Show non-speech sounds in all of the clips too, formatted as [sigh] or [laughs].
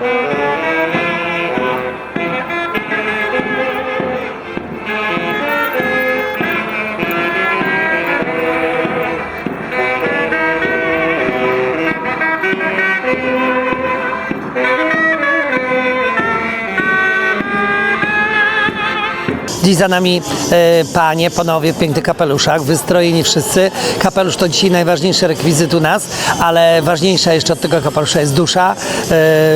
Yeah. Dziś za nami e, panie, panowie w pięknych kapeluszach, wystrojeni wszyscy. Kapelusz to dzisiaj najważniejszy rekwizyt u nas, ale ważniejsza jeszcze od tego kapelusza jest dusza, e,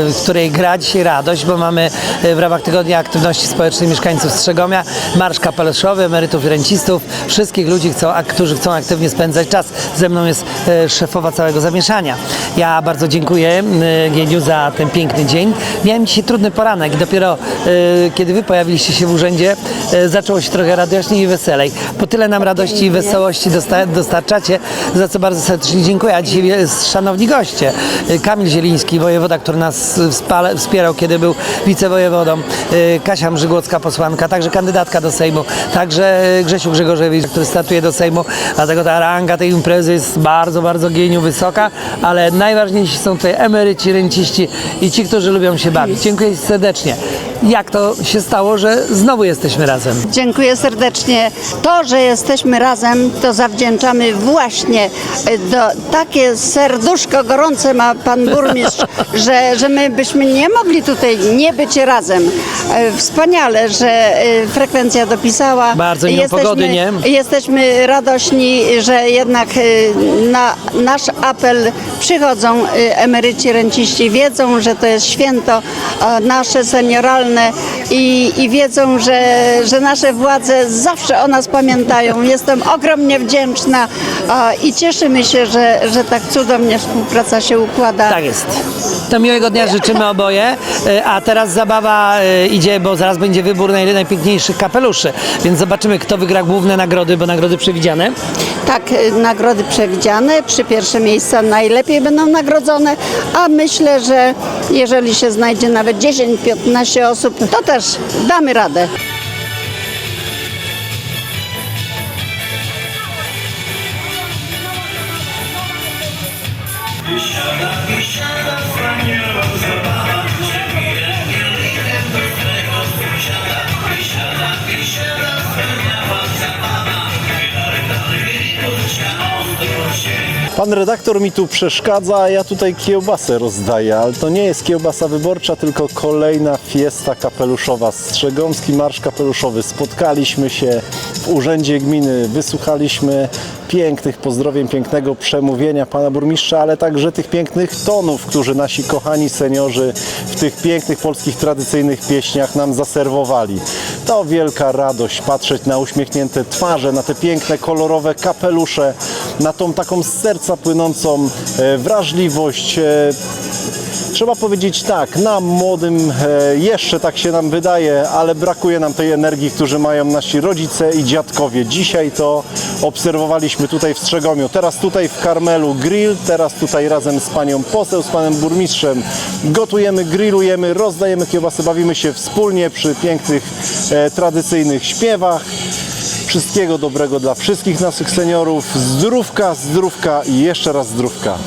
w której gra dzisiaj radość, bo mamy e, w ramach Tygodnia Aktywności Społecznej mieszkańców Strzegomia marsz kapeluszowy, emerytów i rencistów, wszystkich ludzi, chcą, a, którzy chcą aktywnie spędzać czas. Ze mną jest e, szefowa całego zamieszania. Ja bardzo dziękuję e, Gieniu za ten piękny dzień. Miałem dzisiaj trudny poranek dopiero e, kiedy wy pojawiliście się w urzędzie, e, zaczęło się trochę radośniej i weselej. Po tyle nam radości i wesołości dosta- dostarczacie, za co bardzo serdecznie dziękuję. A dzisiaj jest szanowni goście. Kamil Zieliński, wojewoda, który nas wspierał, kiedy był wicewojewodą. Kasia Mrzygłocka, posłanka, także kandydatka do Sejmu. Także Grzesiu Grzegorzewicz, który startuje do Sejmu. Dlatego ta ranga tej imprezy jest bardzo, bardzo geniu wysoka, ale najważniejsi są tutaj emeryci, renciści i ci, którzy lubią się bawić. Dziękuję serdecznie. Jak to się stało, że znowu jesteśmy razem? Dziękuję serdecznie. To, że jesteśmy razem, to zawdzięczamy właśnie e, do, takie serduszko gorące ma pan burmistrz, [laughs] że, że my byśmy nie mogli tutaj nie być razem. E, Wspaniale, że e, frekwencja dopisała. Bardzo mimo pogody, nie? Jesteśmy radośni, że jednak na nasz apel przychodzą emeryci, renciści, wiedzą, że to jest święto nasze senioralne i, i wiedzą, że, że nasze władze zawsze o nas pamiętają. Jestem ogromnie wdzięczna e, i cieszymy się, że, że tak cudownie współpraca się układa. Tak jest. To miłego dnia życzymy oboje, E, a teraz zabawa e, idzie, bo zaraz będzie wybór naj, najpiękniejszych kapeluszy, więc zobaczymy, kto wygra główne nagrody, bo nagrody przewidziane. Tak, y, nagrody przewidziane, trzy pierwsze miejsca najlepiej będą nagrodzone, a myślę, że jeżeli się znajdzie nawet 10-15 osób, to też damy radę. Pan redaktor mi tu przeszkadza, a ja tutaj kiełbasę rozdaję, ale to nie jest kiełbasa wyborcza, tylko kolejna fiesta kapeluszowa. Strzegomski Marsz Kapeluszowy. Spotkaliśmy się w Urzędzie Gminy, wysłuchaliśmy pięknych pozdrowień, pięknego przemówienia pana burmistrza, ale także tych pięknych tonów, którzy nasi kochani seniorzy w tych pięknych polskich tradycyjnych pieśniach nam zaserwowali. To wielka radość patrzeć na uśmiechnięte twarze, na te piękne, kolorowe kapelusze, na tą taką z serca płynącą e, wrażliwość. Trzeba powiedzieć tak, nam młodym e, jeszcze tak się nam wydaje, ale brakuje nam tej energii, którzy mają nasi rodzice i dziadkowie. Dzisiaj to obserwowaliśmy tutaj w Strzegomiu, teraz tutaj w Karmelu grill, teraz tutaj razem z panią poseł, z panem burmistrzem gotujemy, grillujemy, rozdajemy kiełbasy, bawimy się wspólnie przy pięknych e, tradycyjnych śpiewach. Wszystkiego dobrego dla wszystkich naszych seniorów. Zdrówka, zdrówka i jeszcze raz zdrówka.